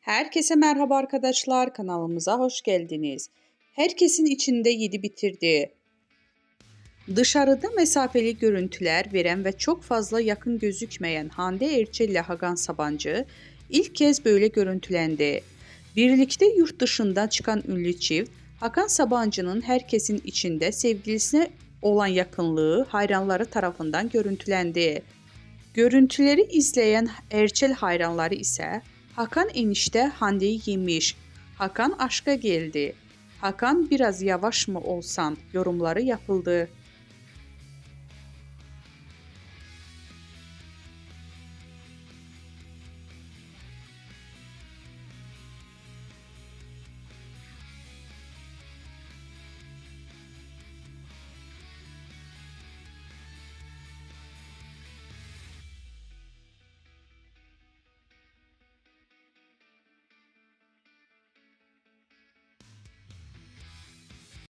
Herkese merhaba arkadaşlar, kanalımıza hoş geldiniz. Herkesin içinde yedi bitirdi. Dışarıda mesafeli görüntüler veren ve çok fazla yakın gözükmeyen Hande Erçel ile Hakan Sabancı ilk kez böyle görüntülendi. Birlikte yurt dışından çıkan ünlü çift, Hakan Sabancı'nın herkesin içinde sevgilisine olan yakınlığı hayranları tarafından görüntülendi. Görüntüleri izleyen Erçel hayranları ise Hakan enişte Hande'yi yemiş. Hakan aşka geldi. Hakan biraz yavaş mı olsan yorumları yapıldı.